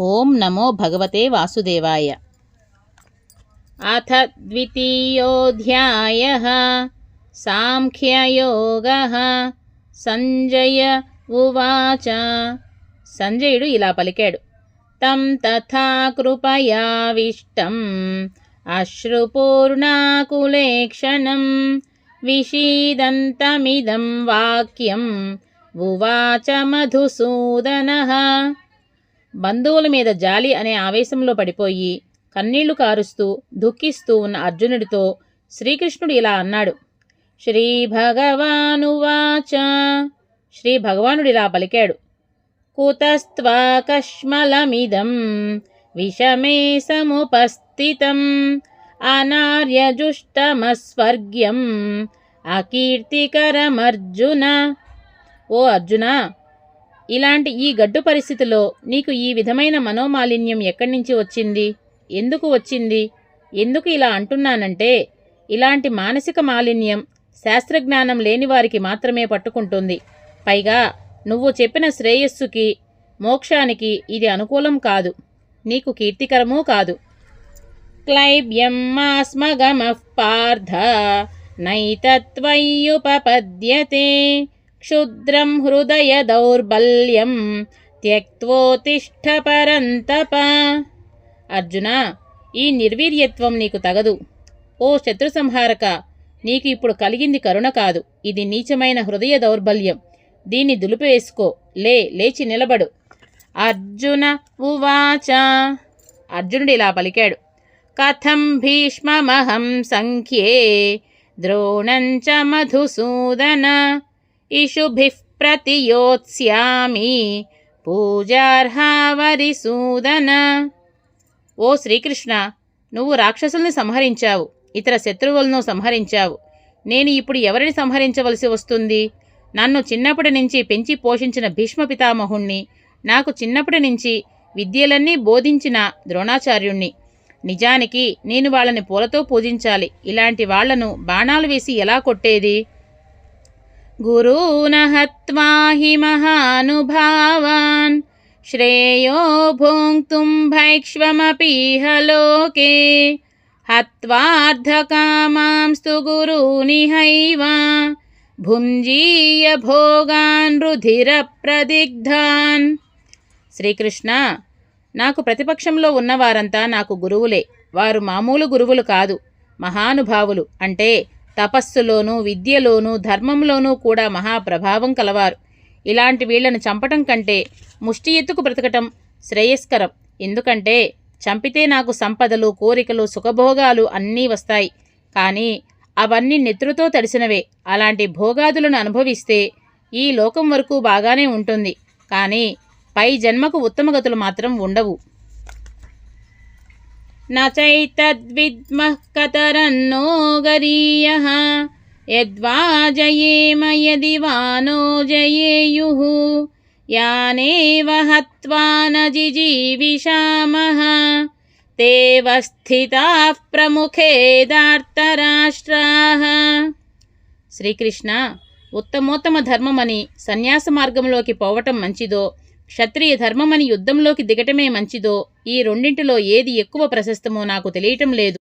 ఓం నమో భగవతే వాసుదేవాయ. అథ ద్వితీయోధ్యాయ సాంఖ్యయోగ సంజయ ఉవాచ. సంజయుడు ఇలా పలికాడు. తం తథా కృపయావిష్టం అశ్రుపూర్ణాకులేక్షణం విషీదంతమిదం వాక్యం ఉవాచ మధుసూదన బంధువుల మీద జాలి అనే ఆవేశంలో పడిపోయి కన్నీళ్ళు కారుస్తూ దుఃఖిస్తూ ఉన్న అర్జునుడితో శ్రీకృష్ణుడు ఇలా అన్నాడు. శ్రీ భగవానువాచ శ్రీ భగవానుడు ఇలా పలికాడు. కుతస్త్వాకష్మలమిదం. విషమే సముపస్థితం. అనార్యజుష్టమస్వర్గ్యం. అకీర్తికరమర్జున. ఓ అర్జున ఇలాంటి ఈ గడ్డు పరిస్థితిలో నీకు ఈ విధమైన మనోమాలిన్యం ఎక్కడి నుంచి వచ్చింది? ఎందుకు వచ్చింది? ఎందుకు ఇలా అంటున్నానంటే ఇలాంటి మానసిక మాలిన్యం శాస్త్రజ్ఞానం లేని వారికి మాత్రమే పట్టుకుంటుంది. పైగా నువ్వు చెప్పిన శ్రేయస్సుకి మోక్షానికి ఇది అనుకూలం కాదు. నీకు కీర్తికరమూ కాదు. క్లైబ్యం మాస్మగమః పార్థ నైతత్వయ్యుపపద్యతే. క్షుద్రం హృదయ దౌర్బల్యం త్యక్తోతిష్ఠ పరంతప అర్జున ఈ నిర్వీర్యత్వం నీకు తగదు. ఓ శత్రు సంహారక నీకు ఇప్పుడు కలిగింది కరుణ కాదు. ఇది నీచమైన హృదయ దౌర్బల్యం దీన్ని దులిపివేసుకో లే లేచి నిలబడు. అర్జున ఉవాచ. అర్జునుడు ఇలా పలికాడు. కథం భీష్మమహం సంఖ్యే ద్రోణంచ మధుసూదన. ఇషుభిః ప్రతియోత్స్యామి పూజార్హావరిసూదన. ఓ శ్రీకృష్ణ నువ్వు రాక్షసుల్ని సంహరించావు ఇతర శత్రువులను సంహరించావు. నేను ఇప్పుడు ఎవరిని సంహరించవలసి వస్తుంది? నన్ను చిన్నప్పటి నుంచి పెంచి పోషించిన భీష్మ పితామహుణ్ణి నాకు చిన్నప్పటి నుంచి విద్యలన్నీ బోధించిన ద్రోణాచార్యుణ్ణి. నిజానికి నేను వాళ్ళని పూలతో పూజించాలి. ఇలాంటి వాళ్ళను బాణాలు వేసి ఎలా కొట్టేది? గురూన మహానుభావాన్. శ్రేయో భోక్తుం భైక్ష్వమపీహ లోకే హత్వార్ధకామాంస్తు గురూనిహైవ భుంజీయ భోగాన్ రుధిర ప్రదిగ్ధాన్. శ్రీకృష్ణ నాకు ప్రతిపక్షంలో ఉన్నవారంతా నాకు గురువులే. వారు మామూలు గురువులు కాదు మహానుభావులు. అంటే తపస్సులోనూ విద్యలోనూ ధర్మంలోనూ కూడా మహాప్రభావం కలవారు. ఇలాంటి వీళ్ళను చంపటం కంటే ముష్టి ఎత్తుకు బ్రతకటం శ్రేయస్కరం. ఎందుకంటే చంపితే నాకు సంపదలు కోరికలు సుఖభోగాలు అన్నీ వస్తాయి. కానీ అవన్నీ నెత్రుతో తడిసినవే. అలాంటి భోగాదులను అనుభవిస్తే ఈ లోకం వరకు బాగానే ఉంటుంది. కానీ పై జన్మకు ఉత్తమగతులు మాత్రం ఉండవు. నచైతద్విద్మః కతరన్నో గరీయః యద్వా జయేమ యది వా నో జయేయుః యానేవ హత్వా न జిజీవిషామః తేవ స్థితాః ప్రముఖేదార్తరాష్ట్రాः శ్రీకృష్ణ ఉత్తమోత్తమ ధర్మమని సన్యాస మార్గంలోకి పోవటం మంచిదో క్షత్రియ ధర్మమని యుద్ధంలోకి దిగటమే మంచిదో? ఈ రెండింటిలో ఏది ఎక్కువ ప్రశస్తమో నాకు తెలియటం లేదు.